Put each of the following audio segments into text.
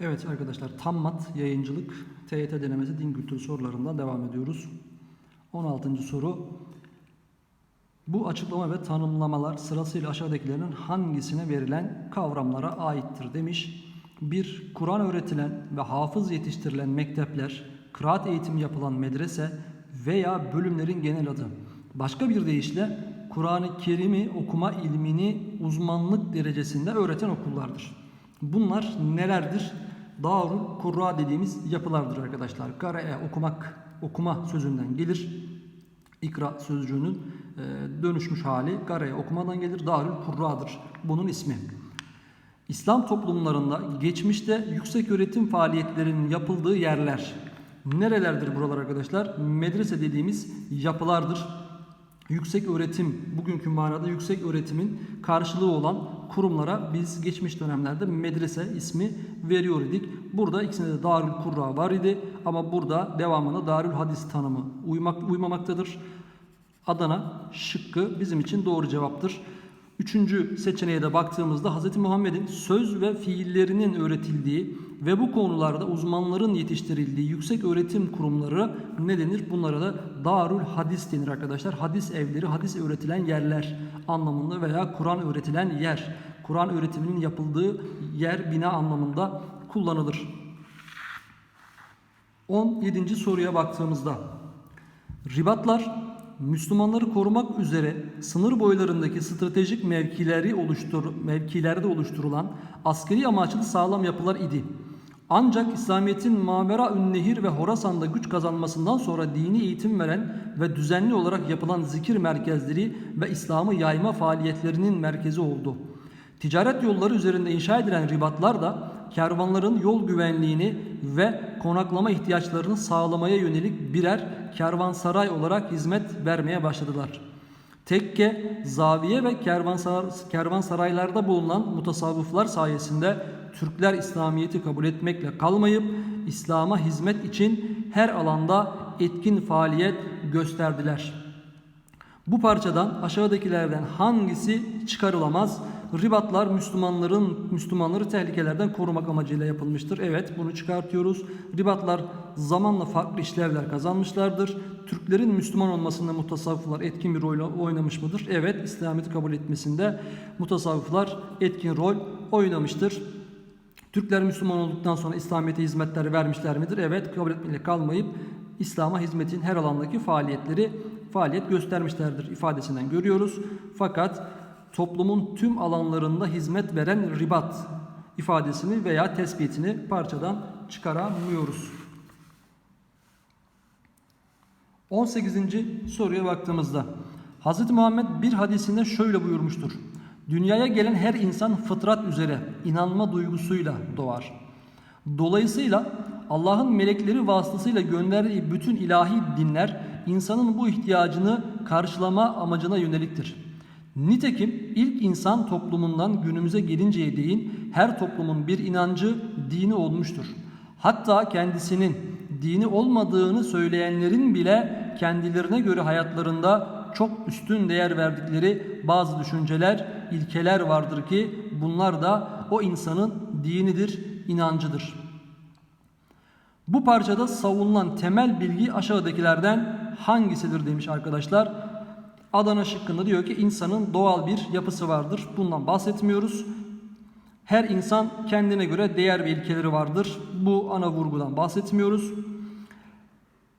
Evet arkadaşlar Tammat yayıncılık TYT denemesi din kültürü sorularından devam ediyoruz. 16. soru. Bu açıklama ve tanımlamalar sırasıyla aşağıdakilerin hangisine verilen kavramlara aittir demiş. 1. Kur'an öğretilen ve hafız yetiştirilen mektepler, kıraat eğitimi yapılan medrese veya bölümlerin genel adı. Başka bir deyişle Kur'an-ı Kerim'i okuma ilmini uzmanlık derecesinde öğreten okullardır. Bunlar nelerdir? Darul Kurra dediğimiz yapılardır arkadaşlar. Karae okumak, okuma sözünden gelir. İkra sözcüğünün e, dönüşmüş hali Karae okumadan gelir. Darül Kurra'dır bunun ismi. İslam toplumlarında geçmişte yüksek öğretim faaliyetlerinin yapıldığı yerler. Nerelerdir buralar arkadaşlar? Medrese dediğimiz yapılardır. Yüksek öğretim, bugünkü manada yüksek öğretimin karşılığı olan kurumlara biz geçmiş dönemlerde medrese ismi veriyor idik. Burada ikisinde de Darül Kurra var idi ama burada devamında Darül Hadis tanımı uymak, uymamaktadır. Adana şıkkı bizim için doğru cevaptır. Üçüncü seçeneğe de baktığımızda Hz. Muhammed'in söz ve fiillerinin öğretildiği ve bu konularda uzmanların yetiştirildiği yüksek öğretim kurumları ne denir? Bunlara da Darül Hadis denir arkadaşlar. Hadis evleri, hadis öğretilen yerler anlamında veya Kur'an öğretilen yer. Kur'an öğretiminin yapıldığı yer, bina anlamında kullanılır. 17. soruya baktığımızda Ribatlar Müslümanları korumak üzere sınır boylarındaki stratejik mevkileri oluştur mevkilerde oluşturulan askeri amaçlı sağlam yapılar idi. Ancak İslamiyet'in Mavera Ünnehir ve Horasan'da güç kazanmasından sonra dini eğitim veren ve düzenli olarak yapılan zikir merkezleri ve İslam'ı yayma faaliyetlerinin merkezi oldu. Ticaret yolları üzerinde inşa edilen ribatlar da kervanların yol güvenliğini ve konaklama ihtiyaçlarını sağlamaya yönelik birer kervansaray olarak hizmet vermeye başladılar. Tekke, zaviye ve kervansaray, kervansaraylarda bulunan mutasavvıflar sayesinde Türkler İslamiyet'i kabul etmekle kalmayıp İslam'a hizmet için her alanda etkin faaliyet gösterdiler. Bu parçadan aşağıdakilerden hangisi çıkarılamaz? Ribatlar Müslümanların Müslümanları tehlikelerden korumak amacıyla yapılmıştır. Evet bunu çıkartıyoruz. Ribatlar zamanla farklı işlevler kazanmışlardır. Türklerin Müslüman olmasında mutasavvıflar etkin bir rol oynamış mıdır? Evet İslamiyet'i kabul etmesinde mutasavvıflar etkin rol oynamıştır. Türkler Müslüman olduktan sonra İslamiyet'e hizmetler vermişler midir? Evet kabul etmeyle kalmayıp İslam'a hizmetin her alandaki faaliyetleri faaliyet göstermişlerdir ifadesinden görüyoruz. Fakat toplumun tüm alanlarında hizmet veren ribat ifadesini veya tespitini parçadan çıkaramıyoruz. 18. soruya baktığımızda Hz. Muhammed bir hadisinde şöyle buyurmuştur. Dünyaya gelen her insan fıtrat üzere inanma duygusuyla doğar. Dolayısıyla Allah'ın melekleri vasıtasıyla gönderdiği bütün ilahi dinler insanın bu ihtiyacını karşılama amacına yöneliktir. Nitekim ilk insan toplumundan günümüze gelinceye değin her toplumun bir inancı, dini olmuştur. Hatta kendisinin dini olmadığını söyleyenlerin bile kendilerine göre hayatlarında çok üstün değer verdikleri bazı düşünceler, ilkeler vardır ki bunlar da o insanın dinidir, inancıdır. Bu parçada savunulan temel bilgi aşağıdakilerden hangisidir demiş arkadaşlar. Adana şıkkında diyor ki insanın doğal bir yapısı vardır. Bundan bahsetmiyoruz. Her insan kendine göre değer ve ilkeleri vardır. Bu ana vurgudan bahsetmiyoruz.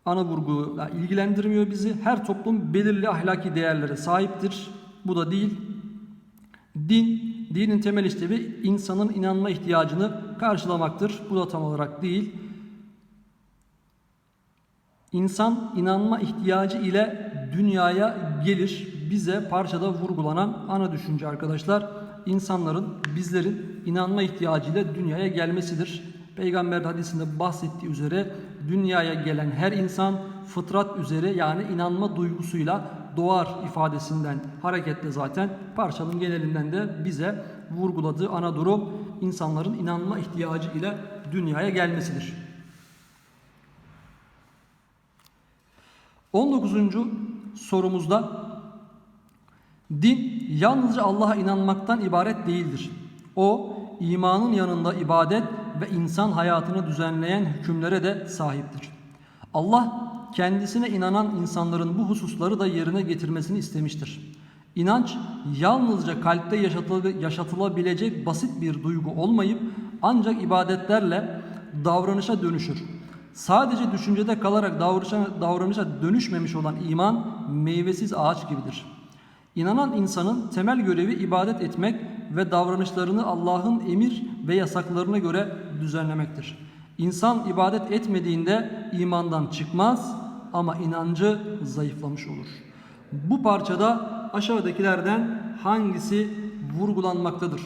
Ana vurguyla ilgilendirmiyor bizi. Her toplum belirli ahlaki değerlere sahiptir. Bu da değil. Din, dinin temel işlevi insanın inanma ihtiyacını karşılamaktır. Bu da tam olarak değil. İnsan inanma ihtiyacı ile dünyaya gelir. Bize parçada vurgulanan ana düşünce arkadaşlar insanların bizlerin inanma ihtiyacıyla dünyaya gelmesidir. Peygamber hadisinde bahsettiği üzere dünyaya gelen her insan fıtrat üzere yani inanma duygusuyla doğar ifadesinden hareketle zaten parçanın genelinden de bize vurguladığı ana durum insanların inanma ihtiyacı ile dünyaya gelmesidir. 19. sorumuzda din yalnızca Allah'a inanmaktan ibaret değildir. O imanın yanında ibadet ve insan hayatını düzenleyen hükümlere de sahiptir. Allah kendisine inanan insanların bu hususları da yerine getirmesini istemiştir. İnanç yalnızca kalpte yaşatıla- yaşatılabilecek basit bir duygu olmayıp ancak ibadetlerle davranışa dönüşür. Sadece düşüncede kalarak davranışa, davranışa dönüşmemiş olan iman meyvesiz ağaç gibidir. İnanan insanın temel görevi ibadet etmek ve davranışlarını Allah'ın emir ve yasaklarına göre düzenlemektir. İnsan ibadet etmediğinde imandan çıkmaz ama inancı zayıflamış olur. Bu parçada aşağıdakilerden hangisi vurgulanmaktadır?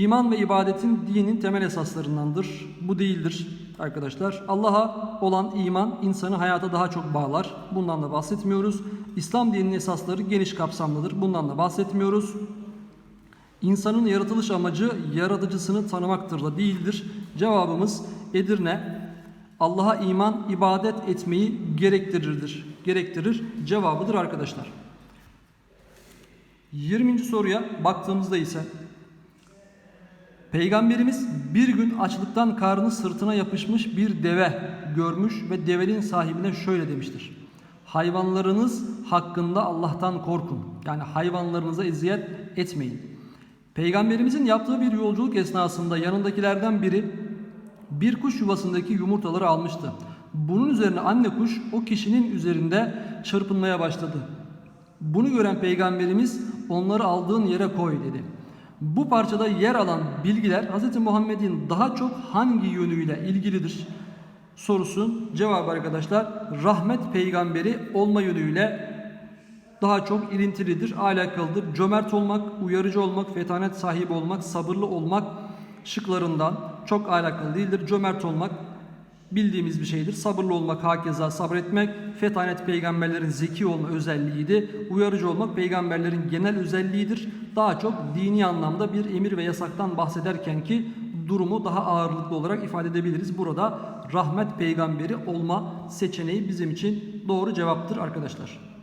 İman ve ibadetin dinin temel esaslarındandır. Bu değildir arkadaşlar. Allah'a olan iman insanı hayata daha çok bağlar. Bundan da bahsetmiyoruz. İslam dininin esasları geniş kapsamlıdır. Bundan da bahsetmiyoruz. İnsanın yaratılış amacı yaratıcısını tanımaktır da değildir. Cevabımız Edirne. Allah'a iman ibadet etmeyi gerektirirdir. Gerektirir cevabıdır arkadaşlar. 20. soruya baktığımızda ise Peygamberimiz bir gün açlıktan karnı sırtına yapışmış bir deve görmüş ve devenin sahibine şöyle demiştir. Hayvanlarınız hakkında Allah'tan korkun. Yani hayvanlarınıza eziyet etmeyin. Peygamberimizin yaptığı bir yolculuk esnasında yanındakilerden biri bir kuş yuvasındaki yumurtaları almıştı. Bunun üzerine anne kuş o kişinin üzerinde çırpınmaya başladı. Bunu gören peygamberimiz onları aldığın yere koy dedi. Bu parçada yer alan bilgiler Hz. Muhammed'in daha çok hangi yönüyle ilgilidir? Sorusun cevabı arkadaşlar rahmet peygamberi olma yönüyle daha çok ilintilidir, alakalıdır. Cömert olmak, uyarıcı olmak, fetanet sahibi olmak, sabırlı olmak şıklarından çok alakalı değildir. Cömert olmak bildiğimiz bir şeydir. Sabırlı olmak, hakeza sabretmek, fetanet peygamberlerin zeki olma özelliğiydi. Uyarıcı olmak peygamberlerin genel özelliğidir. Daha çok dini anlamda bir emir ve yasaktan bahsederken ki durumu daha ağırlıklı olarak ifade edebiliriz. Burada rahmet peygamberi olma seçeneği bizim için doğru cevaptır arkadaşlar.